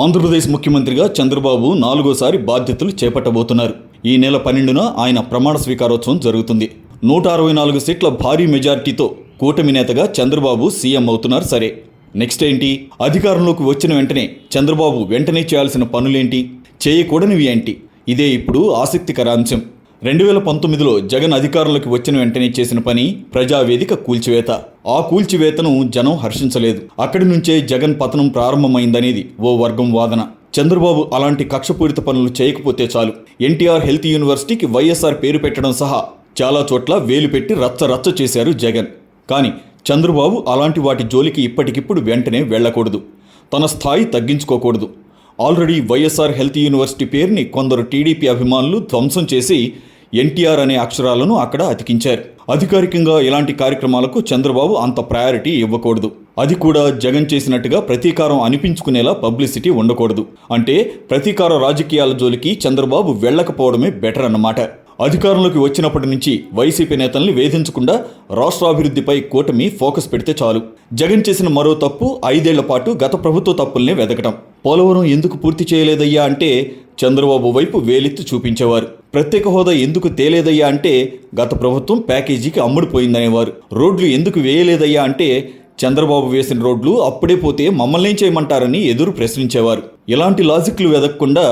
ఆంధ్రప్రదేశ్ ముఖ్యమంత్రిగా చంద్రబాబు నాలుగోసారి బాధ్యతలు చేపట్టబోతున్నారు. ఈ నెల పన్నెండున ఆయన ప్రమాణ స్వీకారోత్సవం జరుగుతుంది. నూట అరవై నాలుగు సీట్ల భారీ మెజారిటీతో కూటమి నేతగా చంద్రబాబు సీఎం అవుతున్నారు సరే. నెక్స్ట్ ఏంటి? అధికారంలోకి వచ్చిన వెంటనే చంద్రబాబు వెంటనే చేయాల్సిన పనులేంటి? చేయకూడనివి ఏంటి? ఇదే ఇప్పుడు ఆసక్తికర అంశం. రెండు వేల పంతొమ్మిదిలో జగన్ అధికారంలోకి వచ్చిన వెంటనే చేసిన పని ప్రజావేదిక కూల్చివేత. ఆ కూల్చివేతను జనం హర్షించలేదు. అక్కడి నుంచే జగన్ పతనం ప్రారంభమైందనేది ఓ వర్గం వాదన. చంద్రబాబు అలాంటి కక్షపూరిత పనులు చేయకపోతే చాలు. ఎన్టీఆర్ హెల్త్ యూనివర్సిటీకి వైఎస్ఆర్ పేరు పెట్టడం సహా చాలా చోట్ల వేలు పెట్టి రచ్చ రచ్చ చేశారు జగన్. కానీ చంద్రబాబు అలాంటి వాటి జోలికి ఇప్పటికిప్పుడు వెంటనే వెళ్ళకూడదు. తన స్థాయి తగ్గించుకోకూడదు. ఆల్రెడీ వైఎస్ఆర్ హెల్త్ యూనివర్సిటీ పేరుని కొందరు టీడీపీ అభిమానులు ధ్వంసం చేసి ఎన్టీఆర్ అనే అక్షరాలను అక్కడ అతికించారు. అధికారికంగా ఇలాంటి కార్యక్రమాలకు చంద్రబాబు అంత ప్రయారిటీ ఇవ్వకూడదు. అది కూడా జగన్ చేసినట్టుగా ప్రతీకారం అనిపించుకునేలా పబ్లిసిటీ ఉండకూడదు. అంటే ప్రతీకార రాజకీయాల జోలికి చంద్రబాబు వెళ్ళకపోవడమే బెటర్ అన్నమాట. అధికారంలోకి వచ్చినప్పటి నుంచి వైసీపీ నేతల్ని వేధించకుండా రాష్ట్రాభివృద్ధిపై కూటమి ఫోకస్ పెడితే చాలు. జగన్ చేసిన మరో తప్పు ఐదేళ్ళ పాటు గత ప్రభుత్వ తప్పుల్నే వెతకటం పోలవరం ఎందుకు పూర్తి చేయలేదయ్యా అంటే చంద్రబాబు వైపు వేలెత్తి చూపించేవారు. ప్రత్యేక హోదా ఎందుకు తేలేదయ్యా అంటే గత ప్రభుత్వం ప్యాకేజీకి అమ్ముడుపోయిందనేవారు రోడ్లు ఎందుకు వేయలేదయ్యా అంటే చంద్రబాబు వేసిన రోడ్లు అప్పుడే పోతే మమ్మల్ని చేయమంటారని ఎదురు ప్రశ్నించేవారు. ఇలాంటి లాజిక్లు వెదకకుండా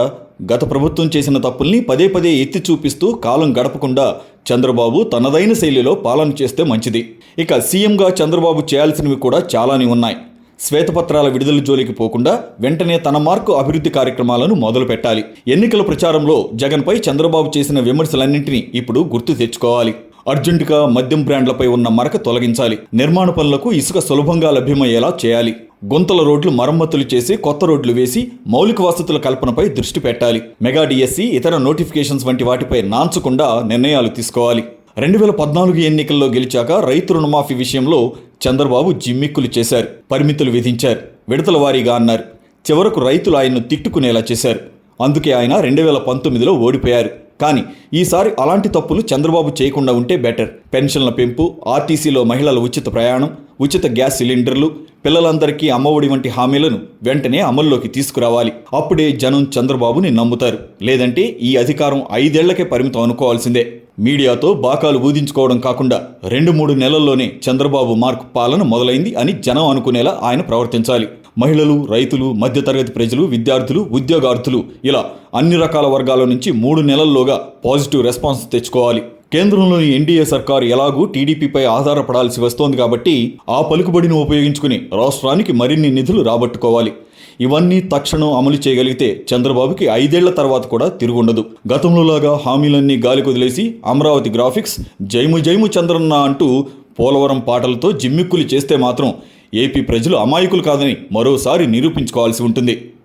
గత ప్రభుత్వం చేసిన తప్పుల్ని పదే పదే ఎత్తి చూపిస్తూ కాలం గడపకుండా చంద్రబాబు తనదైన శైలిలో పాలన చేస్తే మంచిది. ఇక సీఎంగా చంద్రబాబు చేయాల్సినవి కూడా చాలానే ఉన్నాయి. శ్వేతపత్రాల విడుదల జోలికి పోకుండా వెంటనే తన మార్కు అభివృద్ధి కార్యక్రమాలను మొదలు పెట్టాలి ఎన్నికల ప్రచారంలో జగన్పై చంద్రబాబు చేసిన విమర్శలన్నింటినీ ఇప్పుడు గుర్తు తెచ్చుకోవాలి. అర్జెంటుగా మద్యం బ్రాండ్లపై ఉన్న మరక తొలగించాలి. నిర్మాణ పనులకు ఇసుక సులభంగా లభ్యమయ్యేలా చేయాలి. గుంతల రోడ్లు మరమ్మతులు చేసి కొత్త రోడ్లు వేసి మౌలిక వసతుల కల్పనపై దృష్టి పెట్టాలి. మెగా డిఎస్సి ఇతర నోటిఫికేషన్స్ వంటి వాటిపై నాంచకుండా నిర్ణయాలు తీసుకోవాలి. రెండు వేల పద్నాలుగు ఎన్నికల్లో గెలిచాక రైతు రుణమాఫీ విషయంలో చంద్రబాబు జిమ్మిక్కులు చేశారు పరిమితులు విధించారు విడతల వారీగా అన్నారు. చివరకు రైతులు ఆయన్ను తిట్టుకునేలా చేశారు. అందుకే ఆయన రెండు వేల పంతొమ్మిదిలో ఓడిపోయారు. కానీ ఈసారి అలాంటి తప్పులు చంద్రబాబు చేయకుండా ఉంటే బెటర్. పెన్షన్ల పెంపు ఆర్టీసీలో మహిళల ఉచిత ప్రయాణం ఉచిత గ్యాస్ సిలిండర్లు పిల్లలందరికీ అమ్మఒడి వంటి హామీలను వెంటనే అమల్లోకి తీసుకురావాలి. అప్పుడే జనం చంద్రబాబుని నమ్ముతారు. లేదంటే ఈ అధికారం ఐదేళ్ళకే పరిమితం అనుకోవాల్సిందే. మీడియాతో బాకాలు ఊదించుకోవడం కాకుండా రెండు మూడు నెలల్లోనే చంద్రబాబు మార్క్ పాలన మొదలైంది అని జనం అనుకునేలా ఆయన ప్రవర్తించాలి. మహిళలు రైతులు మధ్యతరగతి ప్రజలు విద్యార్థులు ఉద్యోగార్థులు ఇలా అన్ని రకాల వర్గాల నుంచి మూడు నెలల్లోగా పాజిటివ్ రెస్పాన్స్ తెచ్చుకోవాలి. కేంద్రంలోని ఎన్డీఏ సర్కారు ఎలాగూ టీడీపీపై ఆధారపడాల్సి వస్తోంది కాబట్టి ఆ పలుకుబడిని ఉపయోగించుకుని రాష్ట్రానికి మరిన్ని నిధులు రాబట్టుకోవాలి. ఇవన్నీ తక్షణం అమలు చేయగలిగితే చంద్రబాబుకి ఐదేళ్ళ తర్వాత కూడా తిరుగుండదు. గతంలోలాగా హామీలన్నీ గాలి కుదిలేసి అమరావతి గ్రాఫిక్స్ జైము జైము చంద్రన్న అంటూ పోలవరం పాటలతో జిమ్మిక్కులు చేస్తే మాత్రం ఏపీ ప్రజలు అమాయకులు కాదని మరోసారి నిరూపించుకోవాల్సి ఉంటుంది.